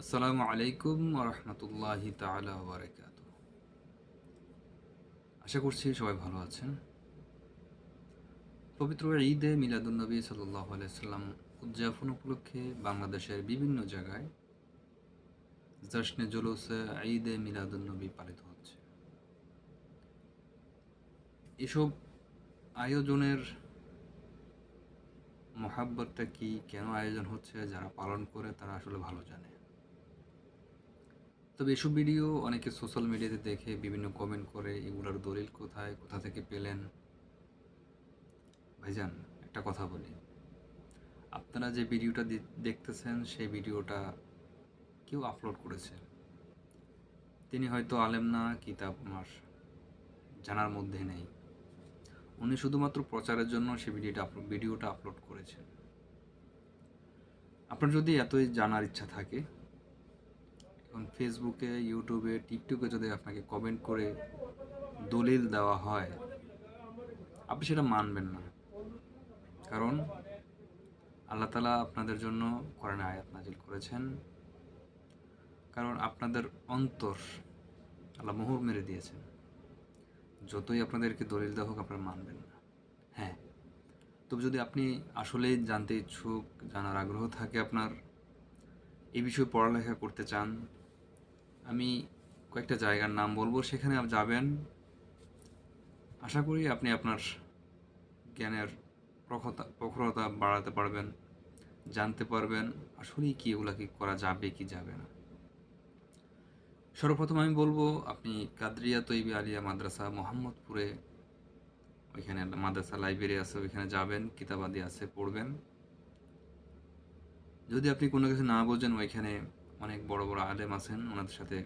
আসসালামু আলাইকুম রহমতুল্লাহি তালা আশা করছি সবাই ভালো আছেন। পবিত্র ঈদে মিলাদুলনবী সাল্লাহ আলাইসাল্লাম উদযাপন উপলক্ষে বাংলাদেশের বিভিন্ন জায়গায় জশ্নে জুলুসে ঈদে মিলাদুলনবী পালিত হচ্ছে। এসব আয়োজনের মহাব্বতটা কি, কেন আয়োজন হচ্ছে, যারা পালন করে, তারা আসলে ভালো জানে। তবে এসব ভিডিও অনেকে সোশ্যাল মিডিয়াতে দেখে, বিভিন্ন কমেন্ট করে, এগুলোর দলিল কোথায়, কোথা থেকে পেলেন? ভাইজান, একটা কথা বলি। আপনারা যে ভিডিওটা দেখতেছেন, সেই ভিডিওটা কেউ আপলোড করেছে? তিনি হয়তো আলেম না, কিতাব আমার জানার মধ্যে নেই। উনি শুধুমাত্র প্রচারের জন্য সেই ভিডিওটা ভিডিওটা আপলোড করেছেন। আপনার যদি এতই জানার ইচ্ছা থাকে ফেসবুকে, ইউটিউবে, টিকটকে যদি আপনাকে কমেন্ট করে দলিল দেওয়া হয়, আপনি সেটা মানবেন না। কারণ আল্লাহ তালা আপনাদের জন্য কোরআনে আয়াত নাজিল করেছেন। কারণ আপনাদের অন্তর আল্লাহ মোহর মেরে দিয়েছেন। যতই আপনাদেরকে দলিল দেওয়া হোক, আপনারা মানবেন না। হ্যাঁ তবে যদি আপনি আসলেই জানতে ইচ্ছুক, জানার আগ্রহ থাকে আপনার, এই বিষয়ে পড়ালেখা করতে চান আমি কয়েকটা জায়গার নাম বলব, সেখানে আপনি যাবেন। আশা করি আপনি আপনার জ্ঞানের প্রখতা, প্রখরতা বাড়াতে পারবেন, জানতে পারবেন আসলেই কি এগুলা কি করা যাবে, কি যাবে না। সর্বপ্রথম আমি বলব, আপনি কাদরিয়া তৈবি আলিয়া মাদ্রাসা, মোহাম্মদপুরে ওইখানে মাদ্রাসা লাইব্রেরি আছে, ওইখানে যাবেন, কিতাবাদি আছে, পড়বেন। যদি আপনি কোনো কিছু না বোঝেন, ওইখানে অনেক বড় বড় আলেম আছেন, ওনাদের সাথে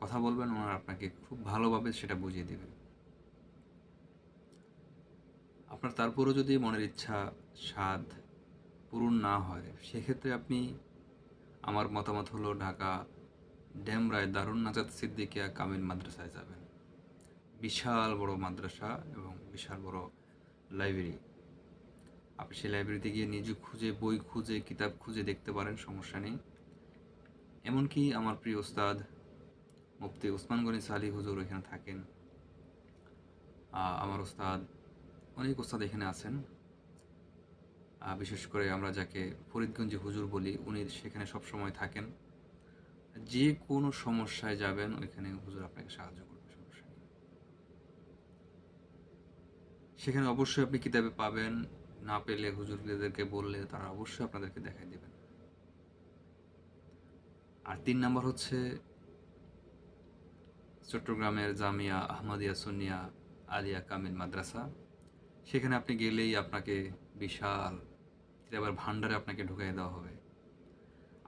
কথা বলবেন, ওনারা আপনাকে খুব ভালোভাবে সেটা বুঝিয়ে দেবেন আপনার তারপরেও যদি মনের ইচ্ছা, স্বাদ পূরণ না হয়, সেক্ষেত্রে আপনি আমার মতামত হলো ঢাকা ড্যামরায় দারুণ নাজাত সিদ্দিকিয়া কামিল মাদ্রাসায় যাবেন। বিশাল বড় মাদ্রাসা এবং বিশাল বড় লাইব্রেরি। আপনি সেই লাইব্রেরিতে গিয়ে নিজে খুঁজে, বই খুঁজে, কিতাব খুঁজে দেখতে পারেন, সমস্যা নেই। এমনকি আমার প্রিয় ওস্তাদ মুফতি ওসমান গনি সালি হুজুর এখানে থাকেন। আমার ওস্তাদ অনেক ওস্তাদ এখানে আছেন। বিশেষ করে আমরা যাকে ফরিদগঞ্জি হুজুর বলি, উনি সেখানে সব সময় থাকেন। যে কোনো সমস্যায় যাবেন, ওইখানে হুজুর আপনাকে সাহায্য করবে, সমস্যা নেই। সেখানে অবশ্যই আপনি কিতাবে পাবেন। না পেলে হুজুরদেরকে বললে তারা অবশ্যই আপনাদেরকে দেখাই দেবেন। আর তিন নম্বর হচ্ছে চট্টগ্রামের জামিয়া আহমদিয়া সুনিয়া আলিয়া কামিল মাদ্রাসা। সেখানে আপনি গেলেই আপনাকে বিশাল কিতাবের ভান্ডারে আপনাকে ঢুকাই দেওয়া হবে।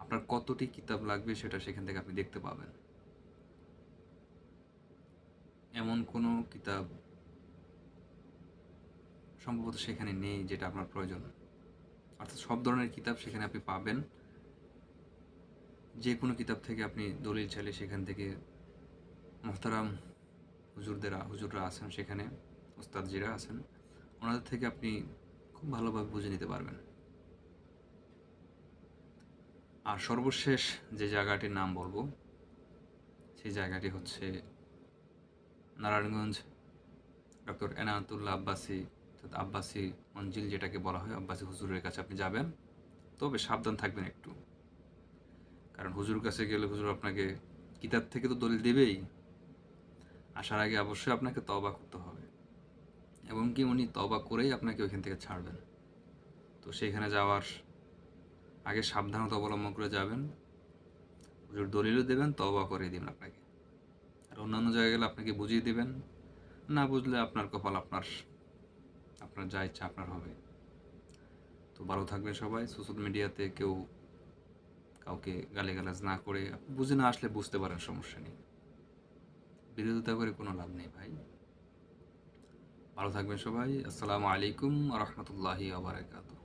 আপনার কতটি কিতাব লাগবে সেটা সেখান থেকে আপনি দেখতে পাবেন। এমন কোনো কিতাব সম্ভবত সেখানে নেই যেটা আপনার প্রয়োজন। অর্থাৎ সব ধরনের কিতাব সেখানে আপনি পাবেন। যে কোনো কিতাব থেকে আপনি দলিল চাইলে সেখান থেকে মোহতারাম হুজুরদেরা, হুজুররা আছেন সেখানে ওস্তাদজিরা আছেন, ওনাদের থেকে আপনি খুব ভালোভাবে বুঝে নিতে পারবেন। আর সর্বশেষ যে জায়গাটির নাম বলব, সেই জায়গাটি হচ্ছে নারায়ণগঞ্জ, ডক্টর এনায়তুল্লাহ আব্বাসি, অর্থাৎ আব্বাসি মঞ্জিল যেটাকে বলা হয়, আব্বাসি হুজুরের কাছে আপনি যাবেন। তবে সাবধান থাকবেন একটু। কারণ হুজুর কাছে গেলে হুজুর আপনাকে কিতাব থেকে তো দলিল দেবেই। আসার আগে অবশ্যই আপনাকে তবা করতে হবে। এবং কি উনি তবা করেই আপনাকে ওইখান থেকে ছাড়বেন। তো সেখানে যাওয়ার আগে সাবধানতা অবলম্বন করে যাবেন। হুজুর দলিলও দেবেন তবা করে দিবেন আপনাকে। আর অন্যান্য জায়গায় গেলে আপনাকে বুঝিয়ে দেবেন। না বুঝলে আপনার কপাল আপনার আপনার যা ইচ্ছা আপনার হবে। তো ভালো থাকবেন সবাই। সোশ্যাল মিডিয়াতে কেউ কাউকে গালিগালাজ না করে বুঝে না আসলে বুঝতে পারেন সমস্যা নেই। বিরোধিতা করে কোনো লাভ নেই ভাই। ভালো থাকবেন সবাই। আসসালামু আলাইকুম রহমতুল্লাহি আবরাকাতুহ